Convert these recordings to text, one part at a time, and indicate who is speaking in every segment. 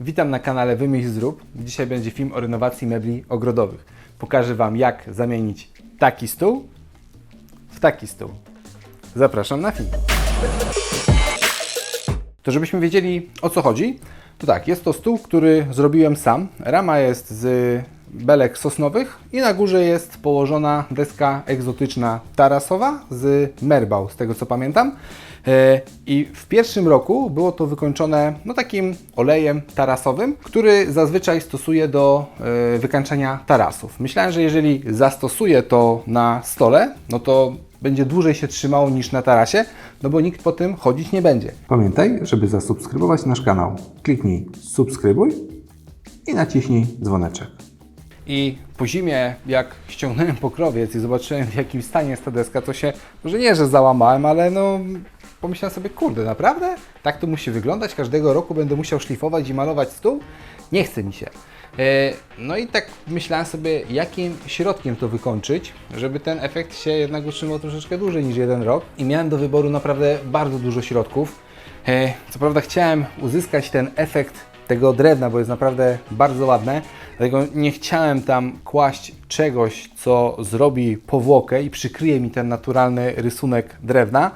Speaker 1: Witam na kanale Wymyśl Zrób. Dzisiaj będzie film o renowacji mebli ogrodowych. Pokażę Wam jak zamienić taki stół w taki stół. Zapraszam na film. To żebyśmy wiedzieli o co chodzi, to tak, jest to stół, który zrobiłem sam. Rama jest z belek sosnowych i na górze jest położona deska egzotyczna tarasowa z merbał, z tego co pamiętam. E, I w pierwszym roku było to wykończone no, takim olejem tarasowym, który zazwyczaj stosuję do e, wykańczania tarasów. Myślałem, że jeżeli zastosuję to na stole, no to będzie dłużej się trzymało niż na tarasie, no bo nikt po tym chodzić nie będzie.
Speaker 2: Pamiętaj, żeby zasubskrybować nasz kanał, kliknij subskrybuj i naciśnij dzwoneczek.
Speaker 1: I po zimie, jak ściągnąłem pokrowiec i zobaczyłem w jakim stanie jest ta deska, to się, może nie, że załamałem, ale no pomyślałem sobie, kurde, naprawdę? Tak to musi wyglądać? Każdego roku będę musiał szlifować i malować stół? Nie chce mi się. E, No i tak myślałem sobie, jakim środkiem to wykończyć, żeby ten efekt się jednak utrzymał troszeczkę dłużej niż jeden rok. I miałem do wyboru naprawdę bardzo dużo środków. E, Co prawda chciałem uzyskać ten efekt tego drewna, bo jest naprawdę bardzo ładne. Dlatego nie chciałem tam kłaść czegoś, co zrobi powłokę i przykryje mi ten naturalny rysunek drewna.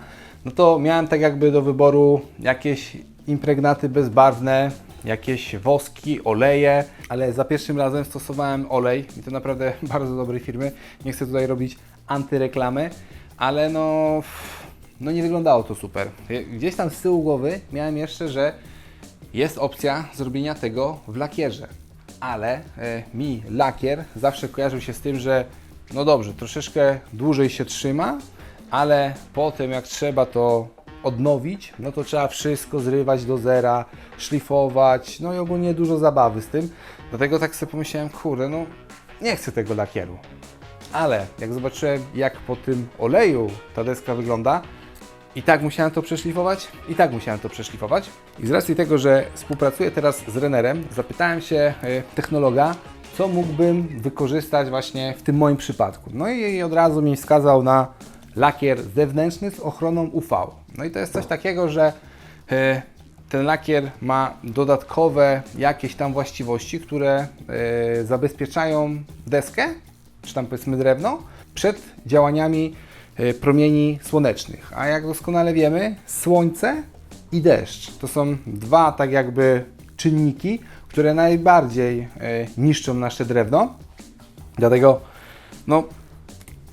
Speaker 1: No to miałem tak jakby do wyboru jakieś impregnaty bezbarwne, jakieś woski, oleje, ale za pierwszym razem stosowałem olej i to naprawdę bardzo dobrej firmy. Nie chcę tutaj robić antyreklamy, ale no, no nie wyglądało to super. Gdzieś tam z tyłu głowy miałem jeszcze, że jest opcja zrobienia tego w lakierze, ale e, mi lakier zawsze kojarzył się z tym, że no dobrze, troszeczkę dłużej się trzyma, ale potem jak trzeba to odnowić, no to trzeba wszystko zrywać do zera, szlifować, no i ogólnie dużo zabawy z tym. Dlatego tak sobie pomyślałem, kurde, no nie chcę tego lakieru. Ale jak zobaczyłem, jak po tym oleju ta deska wygląda, i tak musiałem to przeszlifować, i tak musiałem to przeszlifować. I z racji tego, że współpracuję teraz z Renerem, zapytałem się e, technologa, co mógłbym wykorzystać właśnie w tym moim przypadku. No i od razu mi wskazał na lakier zewnętrzny z ochroną UV. No i to jest coś takiego, że e, ten lakier ma dodatkowe jakieś tam właściwości, które e, zabezpieczają deskę, czy tam powiedzmy drewno, przed działaniami promieni słonecznych. A jak doskonale wiemy, słońce i deszcz to są dwa tak jakby czynniki, które najbardziej e, niszczą nasze drewno. Dlatego no,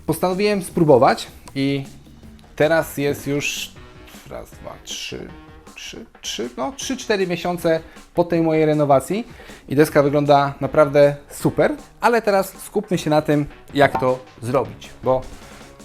Speaker 1: postanowiłem spróbować i teraz jest już raz, dwa, trzy, trzy, trzy, no trzy, cztery miesiące po tej mojej renowacji i deska wygląda naprawdę super, ale teraz skupmy się na tym, jak to zrobić, bo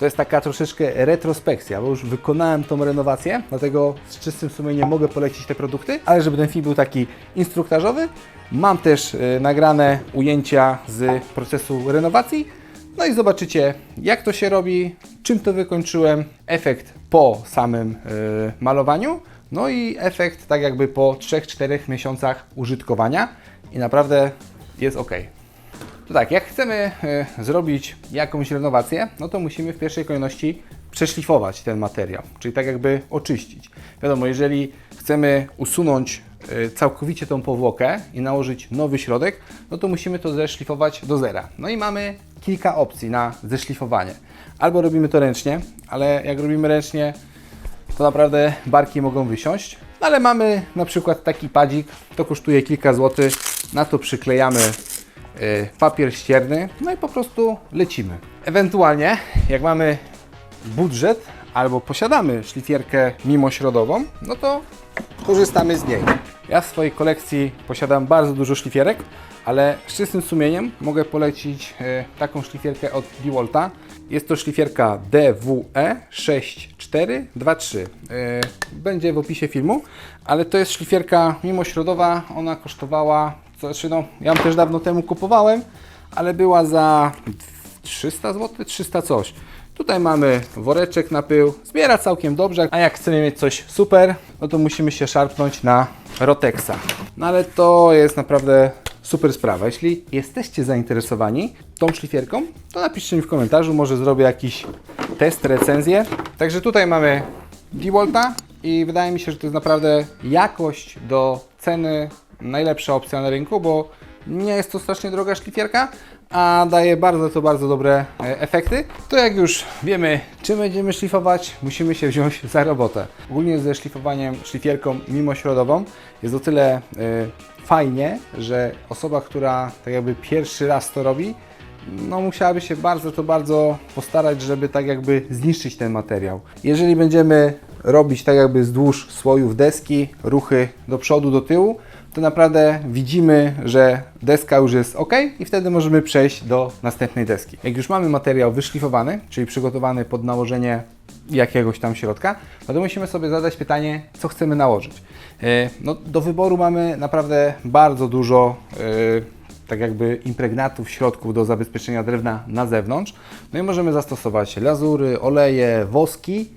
Speaker 1: to jest taka troszeczkę retrospekcja, bo już wykonałem tą renowację, dlatego z czystym sumieniem mogę polecić te produkty, ale żeby ten film był taki instruktażowy, mam też y, nagrane ujęcia z procesu renowacji, no i zobaczycie, jak to się robi, czym to wykończyłem, efekt po samym y, malowaniu, no i efekt tak jakby po 3-4 miesiącach użytkowania i naprawdę jest ok. To tak, jak chcemy y, zrobić jakąś renowację, no to musimy w pierwszej kolejności przeszlifować ten materiał, czyli tak jakby oczyścić. Wiadomo, jeżeli chcemy usunąć y, całkowicie tą powłokę i nałożyć nowy środek, no to musimy to zeszlifować do zera. No i mamy kilka opcji na zeszlifowanie. Albo robimy to ręcznie, ale jak robimy ręcznie, to naprawdę barki mogą wysiąść. Ale mamy na przykład taki padzik, to kosztuje kilka złotych, na to przyklejamy papier ścierny, no i po prostu lecimy. Ewentualnie, jak mamy budżet albo posiadamy szlifierkę mimośrodową, no to korzystamy z niej. Ja w swojej kolekcji posiadam bardzo dużo szlifierek, ale z czystym sumieniem mogę polecić e, taką szlifierkę od DeWalta. Jest to szlifierka E DWE 6423. E, Będzie w opisie filmu, ale to jest szlifierka mimośrodowa. Ona kosztowała, to znaczy no, ja ją też dawno temu kupowałem, ale była za 300 zł, 300 coś. Tutaj mamy woreczek na pył, zbiera całkiem dobrze, a jak chcemy mieć coś super, no to musimy się szarpnąć na Rotexa. No ale to jest naprawdę super sprawa. Jeśli jesteście zainteresowani tą szlifierką, to napiszcie mi w komentarzu, może zrobię jakiś test, recenzję. Także tutaj mamy DeWalta i wydaje mi się, że to jest naprawdę jakość do ceny najlepsza opcja na rynku, bo nie jest to strasznie droga szlifierka, a daje bardzo to bardzo dobre e, efekty. To jak już wiemy, czym będziemy szlifować, musimy się wziąć za robotę. Ogólnie ze szlifowaniem szlifierką mimośrodową jest o tyle e, fajnie, że osoba, która tak jakby pierwszy raz to robi, no musiałaby się bardzo to bardzo postarać, żeby tak jakby zniszczyć ten materiał. Jeżeli będziemy robić tak jakby wzdłuż słojów deski, ruchy do przodu, do tyłu, to naprawdę widzimy, że deska już jest ok i wtedy możemy przejść do następnej deski. Jak już mamy materiał wyszlifowany, czyli przygotowany pod nałożenie jakiegoś tam środka, no to musimy sobie zadać pytanie, co chcemy nałożyć. E, No, do wyboru mamy naprawdę bardzo dużo e, tak jakby impregnatów, środków do zabezpieczenia drewna na zewnątrz. No i możemy zastosować lazury, oleje, woski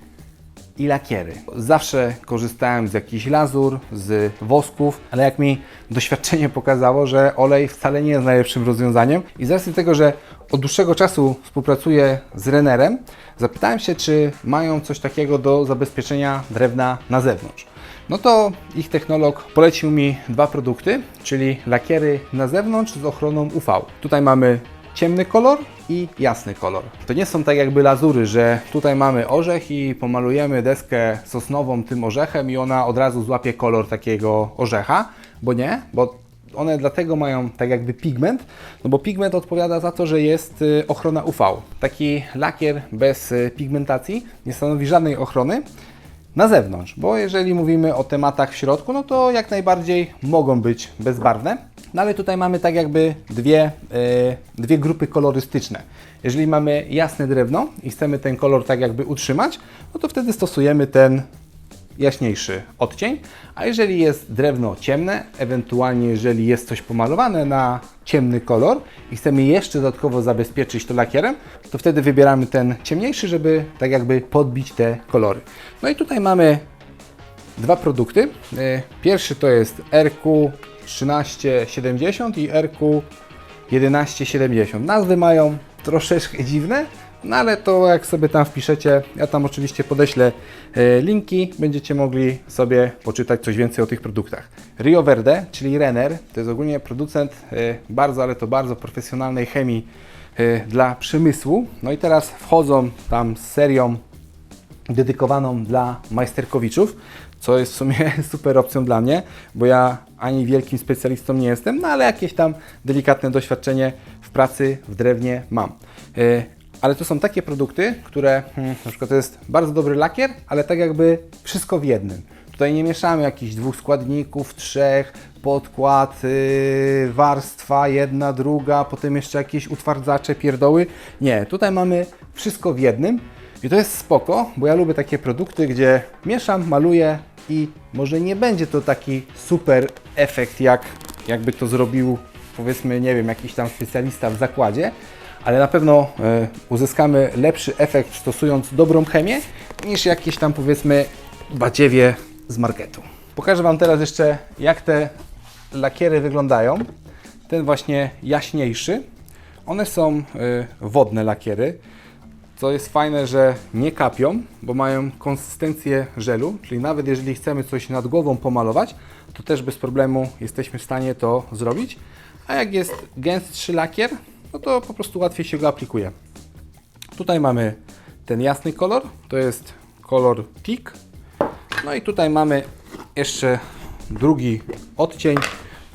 Speaker 1: i lakiery. Zawsze korzystałem z jakichś lazur, z wosków, ale jak mi doświadczenie pokazało, że olej wcale nie jest najlepszym rozwiązaniem i z racji tego, że od dłuższego czasu współpracuję z Renerem, zapytałem się, czy mają coś takiego do zabezpieczenia drewna na zewnątrz. No to ich technolog polecił mi dwa produkty, czyli lakiery na zewnątrz z ochroną UV. Tutaj mamy ciemny kolor i jasny kolor. To nie są tak jakby lazury, że tutaj mamy orzech i pomalujemy deskę sosnową tym orzechem i ona od razu złapie kolor takiego orzecha, bo nie, bo one dlatego mają tak jakby pigment, no bo pigment odpowiada za to, że jest y, ochrona UV. Taki lakier bez y, pigmentacji nie stanowi żadnej ochrony na zewnątrz, bo jeżeli mówimy o tematach w środku, no to jak najbardziej mogą być bezbarwne. No ale tutaj mamy tak jakby dwie, e, dwie grupy kolorystyczne. Jeżeli mamy jasne drewno i chcemy ten kolor tak jakby utrzymać, no to wtedy stosujemy ten jaśniejszy odcień, a jeżeli jest drewno ciemne, ewentualnie jeżeli jest coś pomalowane na ciemny kolor i chcemy jeszcze dodatkowo zabezpieczyć to lakierem, to wtedy wybieramy ten ciemniejszy, żeby tak jakby podbić te kolory. No i tutaj mamy dwa produkty. E, Pierwszy to jest RQ 1370 i RQ 1170. Nazwy mają troszeczkę dziwne, no ale to jak sobie tam wpiszecie, ja tam oczywiście podeślę e, linki, będziecie mogli sobie poczytać coś więcej o tych produktach. Rio Verde, czyli Renner, to jest ogólnie producent e, bardzo, ale to bardzo profesjonalnej chemii e, dla przemysłu. No i teraz wchodzą tam z serią dedykowaną dla majsterkowiczów, co jest w sumie super opcją dla mnie, bo ja ani wielkim specjalistą nie jestem, no ale jakieś tam delikatne doświadczenie w pracy w drewnie mam. Yy, Ale to są takie produkty, które hmm, na przykład to jest bardzo dobry lakier, ale tak jakby wszystko w jednym. Tutaj nie mieszamy jakichś dwóch składników, trzech, podkład, yy, warstwa, jedna, druga, potem jeszcze jakieś utwardzacze, pierdoły. Nie, tutaj mamy wszystko w jednym. I to jest spoko, bo ja lubię takie produkty, gdzie mieszam, maluję i może nie będzie to taki super efekt, jak jakby to zrobił powiedzmy, nie wiem, jakiś tam specjalista w zakładzie, ale na pewno e, uzyskamy lepszy efekt stosując dobrą chemię niż jakieś tam powiedzmy badziewie z marketu. Pokażę Wam teraz jeszcze jak te lakiery wyglądają. Ten właśnie jaśniejszy. One są e, wodne lakiery. Co jest fajne, że nie kapią, bo mają konsystencję żelu, czyli nawet jeżeli chcemy coś nad głową pomalować, to też bez problemu jesteśmy w stanie to zrobić. A jak jest gęstszy lakier, no to po prostu łatwiej się go aplikuje. Tutaj mamy ten jasny kolor, to jest kolor Teak. No i tutaj mamy jeszcze drugi odcień,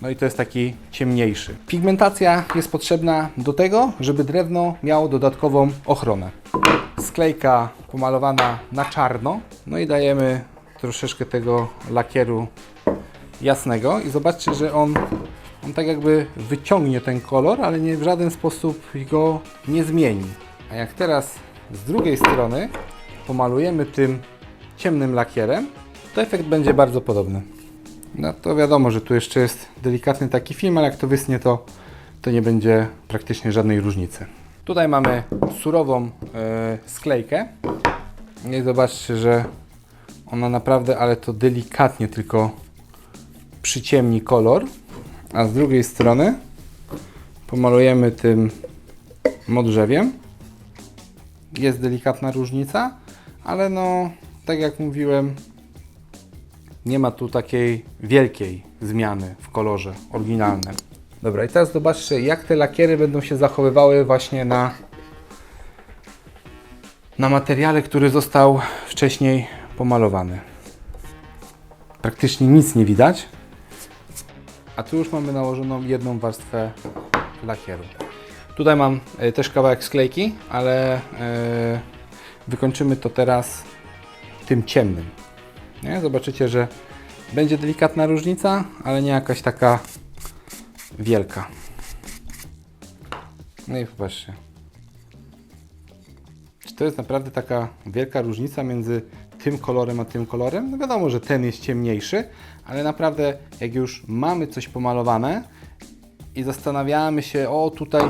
Speaker 1: no i to jest taki ciemniejszy. Pigmentacja jest potrzebna do tego, żeby drewno miało dodatkową ochronę. Sklejka pomalowana na czarno, no i dajemy troszeczkę tego lakieru jasnego i zobaczcie, że on, on tak jakby wyciągnie ten kolor, ale nie w żaden sposób go nie zmieni. A jak teraz z drugiej strony pomalujemy tym ciemnym lakierem, to efekt będzie bardzo podobny. No to wiadomo, że tu jeszcze jest delikatny taki film, ale jak to wysnie, to, to nie będzie praktycznie żadnej różnicy. Tutaj mamy surową e, sklejkę. I zobaczcie, że ona naprawdę, ale to delikatnie tylko przyciemni kolor. A z drugiej strony pomalujemy tym modrzewiem. Jest delikatna różnica, ale no, tak jak mówiłem, nie ma tu takiej wielkiej zmiany w kolorze oryginalnym. Dobra, i teraz zobaczcie, jak te lakiery będą się zachowywały właśnie na, na materiale, który został wcześniej pomalowany. Praktycznie nic nie widać. A tu już mamy nałożoną jedną warstwę lakieru. Tutaj mam e, też kawałek sklejki, ale e, wykończymy to teraz tym ciemnym. Nie? Zobaczycie, że będzie delikatna różnica, ale nie jakaś taka wielka. No i popatrzcie. Czy to jest naprawdę taka wielka różnica między tym kolorem a tym kolorem? No wiadomo, że ten jest ciemniejszy, ale naprawdę jak już mamy coś pomalowane i zastanawiamy się, o tutaj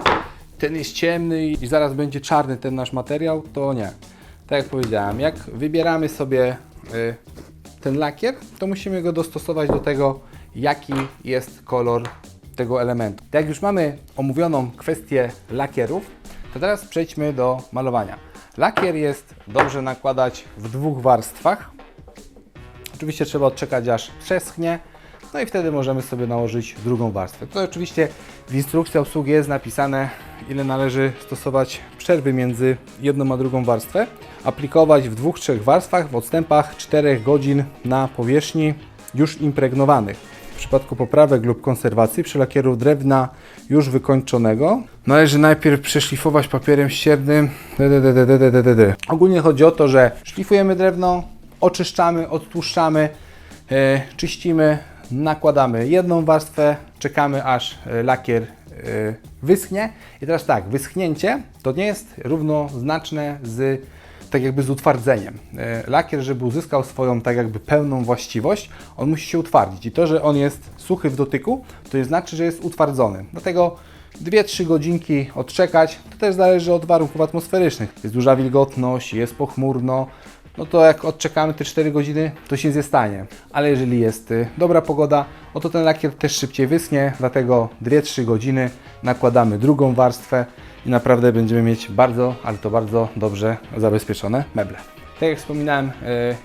Speaker 1: ten jest ciemny i zaraz będzie czarny ten nasz materiał, to nie. Tak jak powiedziałem, jak wybieramy sobie y, ten lakier, to musimy go dostosować do tego, jaki jest kolor tego elementu. Tak jak już mamy omówioną kwestię lakierów, to teraz przejdźmy do malowania. Lakier jest dobrze nakładać w dwóch warstwach. Oczywiście trzeba odczekać aż przeschnie, no i wtedy możemy sobie nałożyć drugą warstwę. To oczywiście w instrukcji obsługi jest napisane, ile należy stosować przerwy między jedną a drugą warstwę. Aplikować w dwóch, trzech warstwach w odstępach 4 godzin na powierzchni już impregnowanych. W przypadku poprawek lub konserwacji przy lakieru drewna już wykończonego należy najpierw przeszlifować papierem ściernym. Ogólnie chodzi o to, że szlifujemy drewno, oczyszczamy, odtłuszczamy, e, czyścimy, nakładamy jedną warstwę, czekamy aż e, lakier e, wyschnie. I teraz tak, wyschnięcie to nie jest równoznaczne z tak jakby z utwardzeniem. E, Lakier, żeby uzyskał swoją tak jakby pełną właściwość, on musi się utwardzić. I to, że on jest suchy w dotyku, to nie znaczy, że jest utwardzony. Dlatego 2-3 godzinki odczekać, to też zależy od warunków atmosferycznych. Jest duża wilgotność, jest pochmurno, no to jak odczekamy te 4 godziny, to się nie stanie. Ale jeżeli jest y, dobra pogoda, no to ten lakier też szybciej wyschnie, dlatego 2-3 godziny nakładamy drugą warstwę i naprawdę będziemy mieć bardzo, ale to bardzo dobrze zabezpieczone meble. Tak jak wspominałem, y,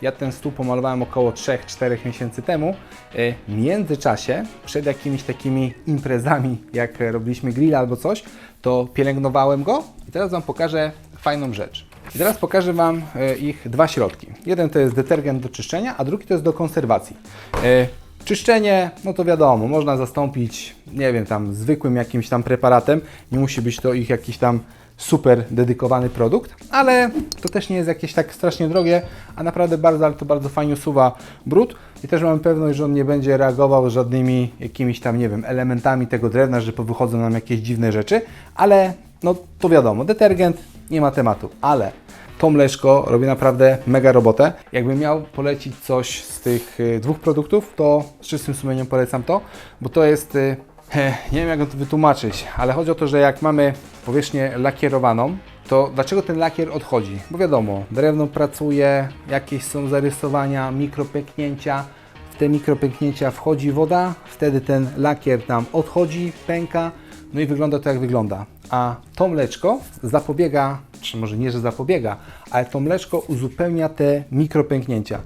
Speaker 1: ja ten stół pomalowałem około 3-4 miesięcy temu. Y, W międzyczasie, przed jakimiś takimi imprezami, jak robiliśmy grill albo coś, to pielęgnowałem go i teraz Wam pokażę fajną rzecz. I teraz pokażę Wam e, ich dwa środki. Jeden to jest detergent do czyszczenia, a drugi to jest do konserwacji. E, Czyszczenie, no to wiadomo, można zastąpić, nie wiem, tam zwykłym jakimś tam preparatem. Nie musi być to ich jakiś tam super dedykowany produkt, ale to też nie jest jakieś tak strasznie drogie, a naprawdę bardzo, ale to bardzo fajnie usuwa brud i też mamy pewność, że on nie będzie reagował żadnymi jakimiś tam, nie wiem, elementami tego drewna, że powychodzą nam jakieś dziwne rzeczy, ale no to wiadomo, detergent nie ma tematu, ale to mleczko robi naprawdę mega robotę. Jakbym miał polecić coś z tych y, dwóch produktów, to z czystym sumieniem polecam to, bo to jest, y, nie wiem jak to wytłumaczyć, ale chodzi o to, że jak mamy powierzchnię lakierowaną, to dlaczego ten lakier odchodzi? Bo wiadomo, drewno pracuje, jakieś są zarysowania, mikropęknięcia, w te mikropęknięcia wchodzi woda, wtedy ten lakier tam odchodzi, pęka, no i wygląda to jak wygląda. A to mleczko zapobiega, czy może nie, że zapobiega, ale to mleczko uzupełnia te mikropęknięcia.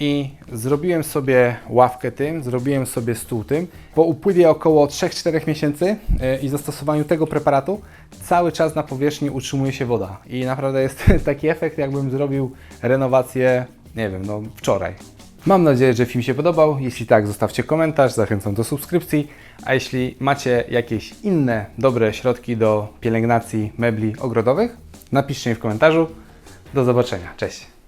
Speaker 1: I zrobiłem sobie ławkę tym, zrobiłem sobie stół tym. Po upływie około 3-4 miesięcy yy, i zastosowaniu tego preparatu cały czas na powierzchni utrzymuje się woda. I naprawdę jest taki efekt, jakbym zrobił renowację, nie wiem, no wczoraj. Mam nadzieję, że film się podobał. Jeśli tak, zostawcie komentarz, zachęcam do subskrypcji. A jeśli macie jakieś inne dobre środki do pielęgnacji mebli ogrodowych, napiszcie mi w komentarzu. Do zobaczenia. Cześć.